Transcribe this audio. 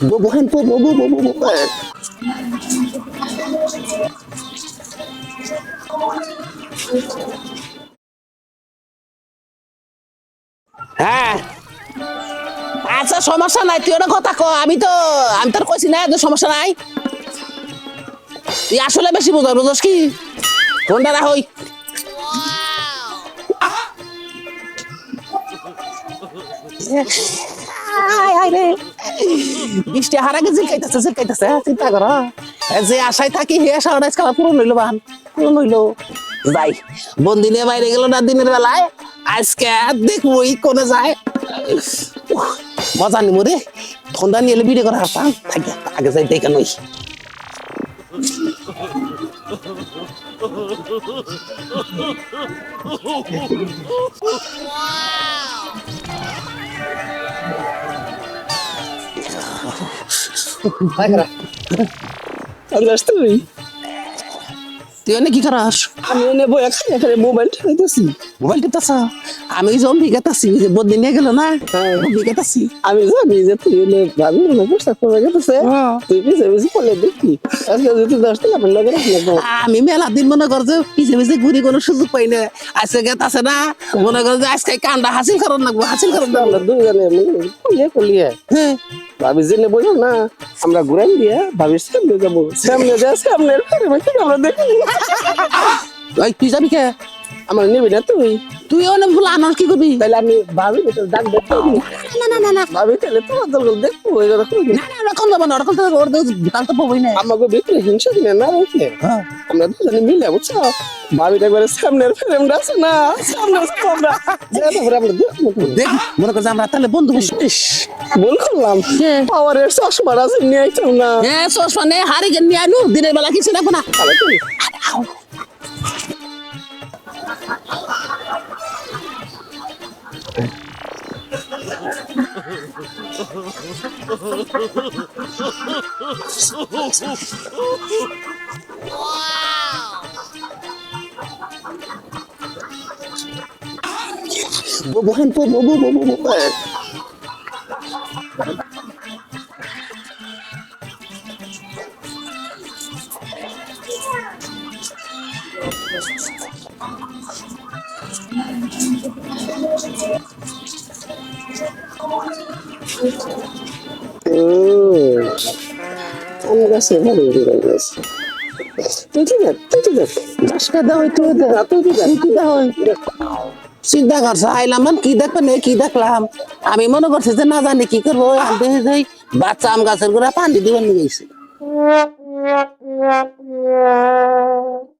Bubuhan po, bubu, bubu, bubu. হ্যাঁ আচ্ছা সমস্যা নাই তুই ওটা কথা ক আমি তো আমি তোর কইছি না সমস্যা নাই তুই আসলে বেশি বোঝার বুঝস কি ফোনটা না হই আয়, আয় রে। বৃষ্টি হারা গেছে জিলকাইতেছে জিলকাইতেছে চিন্তা কর। যে আশায় থাকি, হে আশা আজকে পূরণ হইল বান পূরণ হইল। যাই বন্দি নিয়ে বাইরে গেল না দিনের বেলায়? আজকে দেখব ই কোনে যায়। মজা নিব রে। ঠান্ডা নিয়ে এলে ভিডিও করা হারতাম থাকে, আগে যাই দেখে নই। তুই অনেক কি করাস আমি এনে বই আমি জম্বি গেতাছি যে বন্দি নিয়ে গেল না জম্বি গেতাছি আমি জানি যে তুই মনে তুই পিছে পিছে পেলে আমি মেলা দিন মনে কর যে পিছে পিছে ঘুরি কোনো সুযোগ পাই না আজকে গেত আছে না মনে কর যে আজকে কান্দা হাসিল করার লাগবো হাসিল করার লাগবো দুজনে কলিয়ে কলিয়ে হ্যাঁ ভাবি জেনে বলল না আমরা ঘুরাই দিয়ে ভাবির সামনে যাব। সামনে যা মাকে আমরা দেখি তুই যাবি কে? আমার নিবি না তুই। তুই অনেক বলে আনার কি করবি? তাহলে আমি ভাবি তো ডাক দেখতে না না না না ভাবি তাহলে তোমার দল দেখব কই? না না ওরকম যাব না ওরকম তো ওর তো তো পাবোই না আমাকে বিক্রি হিংসা দিনে না হ্যাঁ। আমরা দুজনে মিলে বুঝছ? ভাবিটা একবারে সামনের ফ্রেমটা আছে না? সামনের ফ্রেমটা যেটা আমরা দেখ মনে কর যে আমরা তাহলে বন্ধু ভুল করলাম। পাওয়ারের চশমা আছে নিয়ে আইতাম না। হ্যাঁ চশমা নে হারি নিয়ে আনু দিনের বেলা কিছু দেখব না। তাহলে তুই bubuhan po, bubu, bubu, bubu. আম গাছে ভালো দিয়ে গেছে তুই ঠিক আছে তুই ঠিক আছে আজকে দাও চিন্তা করছে? আইলাম মানে কি দেখবেন কি দেখলাম? আমি মনে করছি যে না জানি কি করব দেখে বাচ্চা আম গাছের গোড়া পানি দিবেন গেছি।